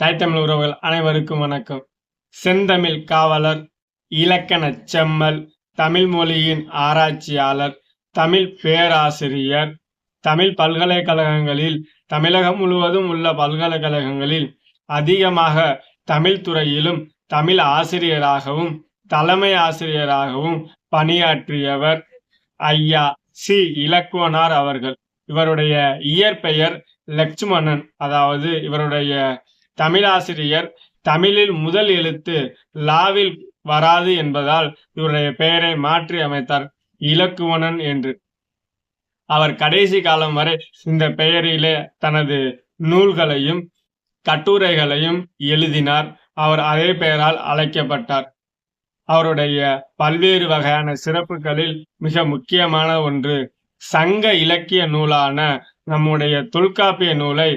தாய்த்தமிழ் உறவுகள் அனைவருக்கும் வணக்கம். செந்தமிழ் காவலர் இலக்கணச் செம்மல் தமிழ் மொழியின் ஆராய்ச்சியாளர் தமிழ் பேராசிரியர் தமிழ் பல்கலைக்கழகங்களில் தமிழகம் முழுவதும் உள்ள பல்கலைக்கழகங்களில் அதிகமாக தமிழ் துறையிலும் தமிழ் ஆசிரியராகவும் தலைமை ஆசிரியராகவும் பணியாற்றியவர் ஐயா சி. இலக்குவனார் அவர்கள். இவருடைய இயற்பெயர் லட்சுமணன் அதாவது இவருடைய தமிழாசிரியர் தமிழில் முதல் எழுத்து லாவில் வராது என்பதால் இவருடைய பெயரை மாற்றி அமைத்தார் இலக்குவணன் என்று. அவர் கடைசி காலம் வரை இந்த பெயரிலே தனது நூல்களையும் கட்டுரைகளையும் எழுதினார். அவர் அதே பெயரால் அழைக்கப்பட்டார். அவருடைய பல்வேறு வகையான சிறப்புகளில் மிக முக்கியமான ஒன்று சங்க இலக்கிய நூலான நம்முடைய தொல்காப்பிய நூலை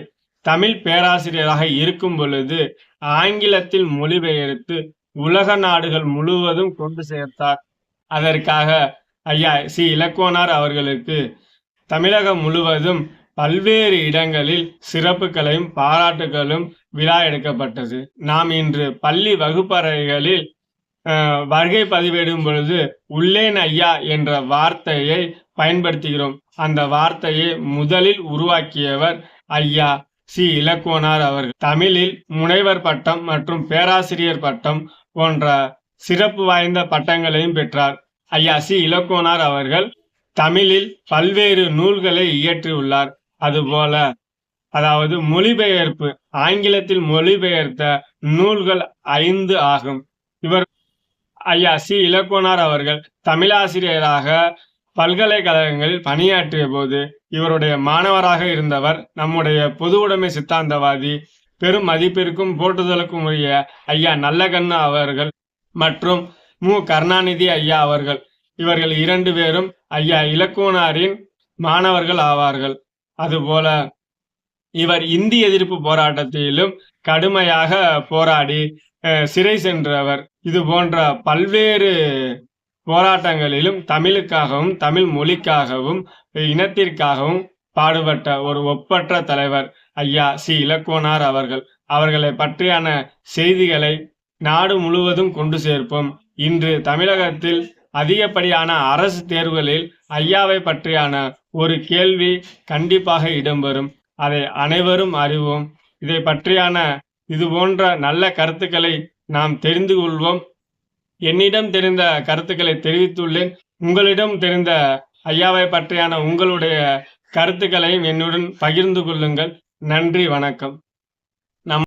தமிழ் பேராசிரியராக இருக்கும் பொழுது ஆங்கிலத்தில் மொழிபெயர்த்து உலக நாடுகள் முழுவதும் கொண்டு சேர்த்தார். அதற்காக ஐயா சி. இலக்குவனார் அவர்களுக்கு தமிழகம் முழுவதும் பல்வேறு இடங்களில் சிறப்புகளையும் பாராட்டுகளும் விழா எடுக்கப்பட்டது. நாம் இன்று பள்ளி வகுப்பறைகளில் அஹ், வருகை பதிவேடும் பொழுது உள்ளேன் ஐயா என்ற வார்த்தையை பயன்படுத்துகிறோம். அந்த வார்த்தையை முதலில் உருவாக்கியவர் ஐயா சி. இலக்குவனார் அவர்கள் தமிழில் முனைவர் பட்டம் மற்றும் பேராசிரியர் பட்டம் போன்ற சிறப்பு வாய்ந்த பட்டங்களையும் பெற்றார். ஐயா சி. இலக்குவனார் அவர்கள் தமிழில் பல்வேறு நூல்களை இயற்றியுள்ளார். அதுபோல அதாவது மொழிபெயர்ப்பு ஆங்கிலத்தில் மொழிபெயர்த்த நூல்கள் ஐந்து ஆகும். இவர் ஐயா சி. இலக்குவனார் அவர்கள் தமிழாசிரியராக பல்கலைக்கழகங்களில் பணியாற்றிய போது இவருடைய மாணவராக இருந்தவர் நம்முடைய பொது உடைமை சித்தாந்தவாதி பெரும் மதிப்பிற்கும் போற்றுதலுக்கும் உரிய ஐயா நல்லகண்ணு அவர்கள் மற்றும் மு. கருணாநிதி ஐயா அவர்கள். இவர்கள் இரண்டு பேரும் ஐயா இலக்குவனாரின் மாணவர்கள் ஆவார்கள். அதுபோல இவர் இந்தி எதிர்ப்பு போராட்டத்திலும் கடுமையாக போராடி அஹ், சிறை சென்றவர். இது போன்ற பல்வேறு போராட்டங்களிலும் தமிழுக்காகவும் தமிழ் மொழிக்காகவும் இனத்திற்காகவும் பாடுபட்ட ஒரு ஒப்பற்ற தலைவர் ஐயா சி. இலக்குவனார் அவர்கள். அவர்களை பற்றியான செய்திகளை நாடு முழுவதும் கொண்டு சேர்ப்போம். இன்று தமிழகத்தில் அதிகப்படியான அரசு தேர்வுகளில் ஐயாவை பற்றியான ஒரு கேள்வி கண்டிப்பாக இடம்பெறும். அதை அனைவரும் அறிவோம். இதை பற்றியான இது போன்ற நல்ல கருத்துக்களை நாம் தெரிந்து கொள்வோம். என்னிடம் தெரிந்த கருத்துக்களை தெரிவித்துள்ளேன். உங்களிடம் தெரிந்த ஐயாவை பற்றியான உங்களுடைய கருத்துக்களையும் என்னுடன் பகிர்ந்து கொள்ளுங்கள். நன்றி வணக்கம்.